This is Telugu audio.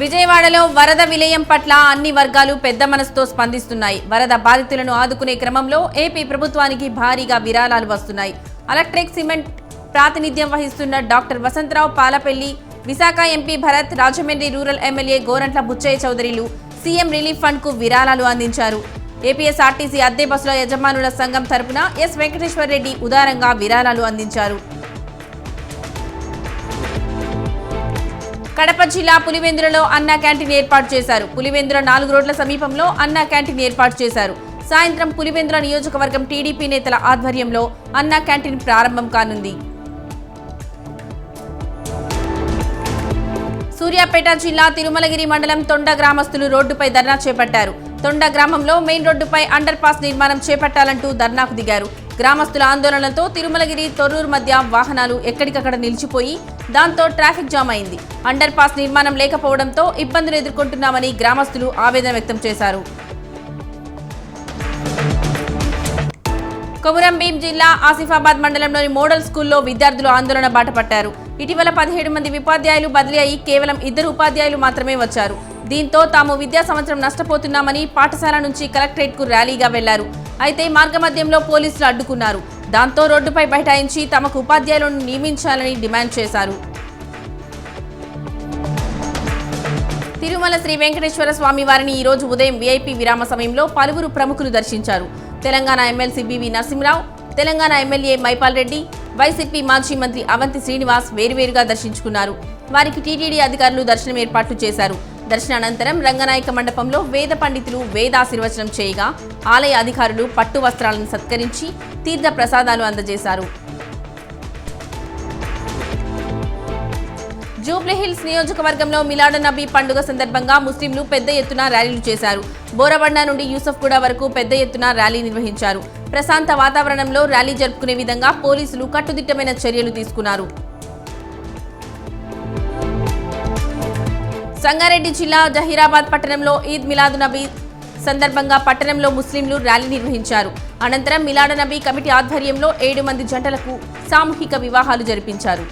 విజయవాడలో వరద విలయం పట్ల అన్ని వర్గాలు పెద్ద మనసుతో స్పందిస్తున్నాయి. వరద బాధితులను ఆదుకునే క్రమంలో ఏపీ ప్రభుత్వానికి భారీగా విరాళాలు వస్తున్నాయి. ఎలక్ట్రిక్ సిమెంట్ ప్రాతినిధ్యం వహిస్తున్న doctor Vasantharao Palapalli Visakha MP Bharat Rajahmundry rural MLA Gorantla Butchaiah చౌదరిలు CM relief ఫండ్కు విరాళాలు అందించారు. ఏపీఎస్ఆర్టీసీ అద్దె బస్సుల యజమానుల సంఘం తరపున ఎస్ వెంకటేశ్వర రెడ్డి ఉదారంగా విరాళాలు అందించారు. కడప జిల్లా పులివెందులలో అన్నా క్యాంటీన్ ఏర్పాటు చేశారు. పులివెందుల నాలుగు రోడ్ల సమీపంలో అన్నా క్యాంటీన్ ఏర్పాటు చేశారు. సాయంత్రం పులివెందుల నియోజకవర్గం టీడీపీ నేతల ఆధ్వర్యంలో అన్నా క్యాంటీన్ ప్రారంభం కానుంది. సూర్యాపేట జిల్లా తిరుమలగిరి మండలం తొండ గ్రామస్తులు రోడ్డుపై ధర్నా చేపట్టారు. తొండ గ్రామంలో మెయిన్ రోడ్డుపై అండర్ పాస్ నిర్మాణం చేపట్టాలంటూ ధర్నాకు దిగారు. గ్రామస్తుల ఆందోళనలతో తిరుమలగిరి తొర్రూరు మధ్య వాహనాలు ఎక్కడికక్కడ నిలిచిపోయి దాంతో ట్రాఫిక్ జామ్ అయింది. అండర్ పాస్ నిర్మాణం లేకపోవడంతో ఇబ్బందులు ఎదుర్కొంటున్నామని గ్రామస్తులు ఆవేదన వ్యక్తం చేశారు. కొమురం భీం జిల్లా ఆసిఫాబాద్ మండలంలోని మోడల్ స్కూల్లో విద్యార్థులు ఆందోళన బాటపట్టారు. ఇటీవల పదిహేడు మంది ఉపాధ్యాయులు బదిలీ అయి కేవలం ఇద్దరు ఉపాధ్యాయులు మాత్రమే వచ్చారు. దీంతో తాము విద్యా సంవత్సరం నష్టపోతున్నామని పాఠశాల నుంచి కలెక్టరేట్కు ర్యాలీగా వెళ్ళారు. అయితే మార్గమధ్యంలో పోలీసులు అడ్డుకున్నారు. దాంతో రోడ్డుపై బైఠాయించి తమకు ఉపాధ్యాయులను నియమించాలని డిమాండ్ చేశారు. తిరుమల శ్రీ వెంకటేశ్వర స్వామి వారిని ఈ రోజు ఉదయం వీఐపీ విరామ సమయంలో పలువురు ప్రముఖులు దర్శించారు. Telangana MLC B V Narasimharao Telangana MLA Mypal Reddy YCP మాజీ మంత్రి అవంతి శ్రీనివాస్ వేరువేరుగా దర్శించుకున్నారు. వారికి టీటీడీ అధికారులు దర్శనం ఏర్పాట్లు చేశారు. దర్శనానంతరం రంగనాయక మండపంలో వేద పండితులు వేదాశీర్వచనం చేయగా ఆలయ అధికారులు పట్టు వస్త్రాలను సత్కరించి తీర్థ ప్రసాదాలు అందజేశారు. జూబ్లీహిల్స్ నియోజకవర్గంలో మిలాడ నబీ పండుగ సందర్భంగా ముస్లింలు పెద్ద ఎత్తున ర్యాలీలు చేశారు. బోరబండ నుండి యూసఫ్గూడ వరకు పెద్ద ఎత్తున ర్యాలీ నిర్వహించారు. ప్రశాంత వాతావరణంలో ర్యాలీ జరుపుకునే విధంగా పోలీసులు కట్టుదిట్టమైన చర్యలు తీసుకున్నారు. సంగారెడ్డి జిల్లా జహీరాబాద్ పట్టణంలో ఈద్ మిలాద్ నబీ సందర్భంగా పట్టణంలో ముస్లింలు ర్యాలీ నిర్వహించారు. అనంతరం మిలాడ నబీ కమిటీ ఆధ్వర్యంలో ఏడు మంది జంటలకు సామూహిక వివాహాలు జరిపించారు.